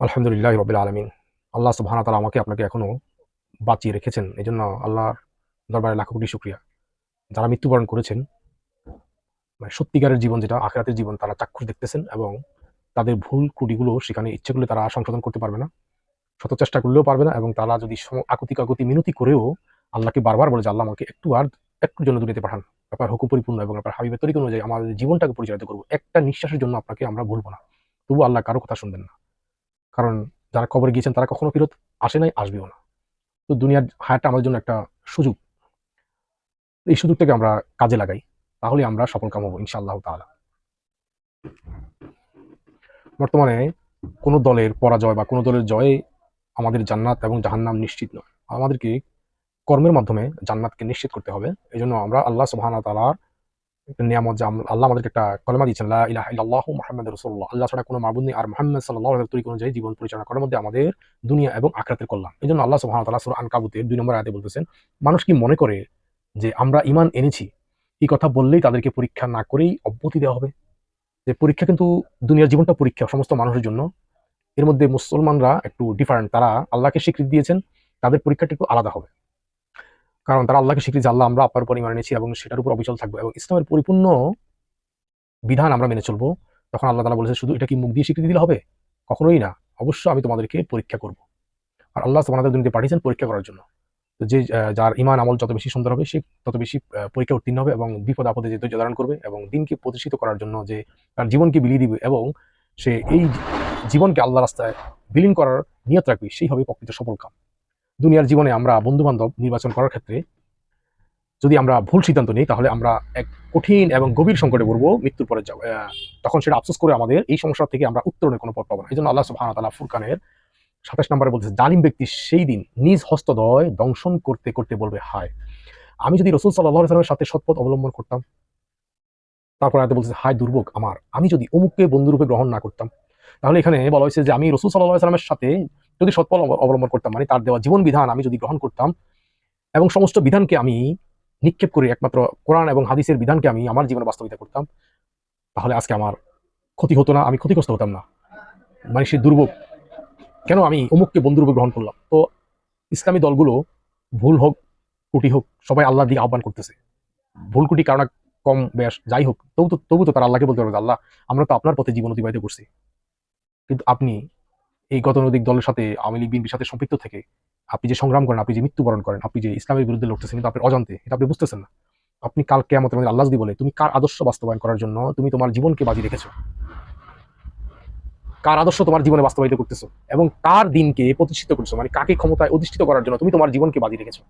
আলহামদুলিল্লাহ রবিল আলমিন। আল্লাহ সুবহানা তালা আমাকে আপনাকে এখনও বাঁচিয়ে রেখেছেন। এই জন্য আল্লাহর দরবারে লাখো কোটি শুক্রিয়া। যারা মৃত্যুবরণ করেছেন মানে সত্যিকারের জীবন যেটা, আখেরাতের জীবন, তারা চাক্ষুষ দেখতেছেন এবং তাদের ভুল ত্রুটিগুলো সেখানে ইচ্ছে করলে তারা সংশোধন করতে পারবে না, শত চেষ্টা করলেও পারবে না এবং তারা যদি আকুতি কাকুতি মিনতি করেও আল্লাহকে বারবার বলে যে, আল্লাহ আমাকে একটু আর, একটুর জন্য দুনিয়াতে পাঠান। আপনার হুকুম পরিপূর্ণ এবং আপনার হাবিবের তরিক অনুযায়ী আমাদের জীবনটাকে পরিচালিত করব। একটা নিঃশ্বাসের জন্য আপনাকে আমরা ভুলবো না। তবু আল্লাহ কারও কথা শুনবেন না। কারণ যারা কবরে গিয়েছেন তারা কখনো ফেরত আসে নাই, আসবেও না। তো দুনিয়ার হায়াতটা আমাদের জন্য একটা সুযোগ। এই সুযোগটাকে আমরা কাজে লাগাই তাহলে আমরা সফল কাম হব, ইনশাআল্লাহ তাআলা। বর্তমানে কোনো দলের পরাজয় বা কোনো দলের জয়ে আমাদের জান্নাত এবং জাহান্নাম নিশ্চিত নয়। আমাদেরকে কর্মের মাধ্যমে জান্নাতকে নিশ্চিত করতে হবে। এই জন্য আমরা আল্লাহ তাআলার একটা নিয়ামত যে আল্লাহ আমাদেরকে একটা কলেমা দিয়েছেন, লা ইলাহা ইল্লাল্লাহু রাসূলুল্লাহ। আল্লাহ ছাড়া কোনো মাবুদ নেই। আর মুহাম্মদ সাল্লাল্লাহু আলাইহি তরিক অনুযায়ী জীবন পরিচালনা করার মধ্যে আমাদের দুনিয়া এবং আখিরাতের কল্যাণ। এই জন্য আল্লাহ সুবহানাহু ওয়া তাআলা আনকাবুতের দুই নম্বর আয়াতে বলতেছেন, মানুষ কি মনে করে যে আমরা ইমান এনেছি? এই কথা বললেই তাদেরকে পরীক্ষা না করেই অব্যতি দেওয়া হবে? যে পরীক্ষা কিন্তু দুনিয়ার জীবনটা পরীক্ষা সমস্ত মানুষের জন্য। এর মধ্যে মুসলমানরা একটু ডিফারেন্ট তারা আল্লাহকে স্বীকৃতি দিয়েছেন, তাদের পরীক্ষাটা একটু আলাদা হবে। কারণ তারা আল্লাহকে স্বীকৃতি আল্লাহ আমরা উপর ইমান এনেছি এবং সেটার উপর অবিচল থাকব এবং ইসলামের পরিপূর্ণ বিধান আমরা মেনে চলবো। তখন আল্লাহ তালা বলেছে, শুধু এটা কি মুখ দিয়ে স্বীকৃতি দিলে হবে? কখনোই না। অবশ্যই আমি তোমাদেরকে পরীক্ষা করব। আর আল্লাহ তোমাদের দুনিয়াতে পাঠিয়েছেন পরীক্ষা করার জন্য। যে যার ইমান আমল যত বেশি সুন্দর হবে, সে তত বেশি পরীক্ষা উত্তীর্ণ হবে এবং বিপদ আপদে যে ধৈর্য ধারণ করবে এবং দিনকে প্রতিষ্ঠিত করার জন্য যে তার জীবনকে বিলিয়ে দিবে এবং সে এই জীবনকে আল্লাহ রাস্তায় বিলীন করার নিয়ত রাখবে, সেই হবে প্রকৃত সফল কাম। দুনিয়ার জীবনে আমরা বন্ধু বান্ধব নির্বাচন করার ক্ষেত্রে যদি আমরা ভুল সিদ্ধান্ত নিই, তাহলে আমরা এক কঠিন এবং গভীর সংকটে পড়ব মৃত্যুর পরে তখন সেটা আফসোস করে আমাদের এই সমস্যা থেকে আমরা উত্তরণের কোনো পথ পাবো না। এই জন্য আল্লাহ সুবহানাহু ওয়া তাআলা ফুরকানের সাতাশ নম্বরে বলতেছে, জালিম ব্যক্তি সেই দিন নিজ হস্তদয় দংশন করতে করতে বলবে, হায়, আমি যদি রসুল সাল্লাহ সাল্লামের সাথে সৎপথ অবলম্বন করতাম, তারপর আয়তে বলছে হায় দুর্ভোগ আমার, আমি যদি অমুককে বন্ধুরূপে গ্রহণ না করতাম, তাহলে এখানে বলা হয়েছে যে, আমি রসুল সাল্লাহ সাল্লামের সাথে যদি সৎপথ অব- অবলম্বন করতাম মানে তার দেওয়া জীবন বিধান আমি যদি গ্রহণ করতাম এবং সমস্ত বিধানকে আমি নিক্ষেপ করে একমাত্র কোরআন এবং হাদিসের বিধানকে আমি আমার জীবনে বাস্তবিত করতাম, তাহলে আজকে আমার ক্ষতি হতো না, আমি ক্ষতিগ্রস্ত হতাম না। মানে সে দুর্ভোগ, কেন আমি অমুককে বন্ধুরূপে গ্রহণ করলাম? তো ইসলামী দলগুলো ভুল হোক, কুটি হোক, সবাই আল্লাহর দিকে আহ্বান করতেছে। ভুল, কুটি কারণ কম বেশ যাই হোক, তবু তো তবু তো তারা আল্লাহকে বলতে পারবে আল্লাহ, আমরা তো আপনার পথে জীবন অতিবাহিত করছি। কিন্তু আপনি এই গতানুগতিক দলের সাথে আওয়ামী লীগ, বিএনপির সাথে সম্পৃক্ত থেকে আপনি যে সংগ্রাম করেন, আপনি যে মৃত্যুবরণ করেন, আপনি যে ইসলামের বিরুদ্ধে লড়তেছেন কিন্তু আপনি অজান্তে, এটা আপনি বুঝতেছেন না। আপনি কাল কেমন আল্লাহ যদি বলে, তুমি কার আদর্শ বাস্তবায়ন করার জন্য তুমি তোমার জীবনকে বাজি রেখেছো? কার আদর্শ তোমার জীবনে বাস্তবায়িত করতেছো? এবং কার দিনকে প্রতিষ্ঠিত করছ? মানে কাকে ক্ষমতায় অধিষ্ঠিত করার জন্য তুমি তোমার জীবনকে বাজি রেখেছো?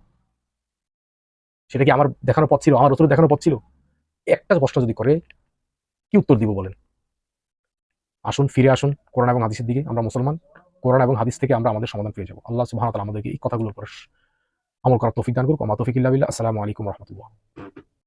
সেটা কি আমার দেখানো পথ ছিল? আমার রসুলের দেখানো পথ ছিল? একটা প্রশ্ন যদি করে, কি উত্তর দিব বলেন? আসুন, ফিরে আসুন কোরআন এবং হাদিসের দিকে, আমরা মুসলমান। কোরআন এবং হাদিস থেকে আমরা আমাদের সমাধান পেয়ে যাব। আল্লাহ তাআলা আমাদেরকে এই কথাগুলোর উপর আমল করার তৌফিক দান করুক। আমা তৌফিক ইল্লাবিল্লা আসসালামু আলাইকুম রহমতুল্লাহ।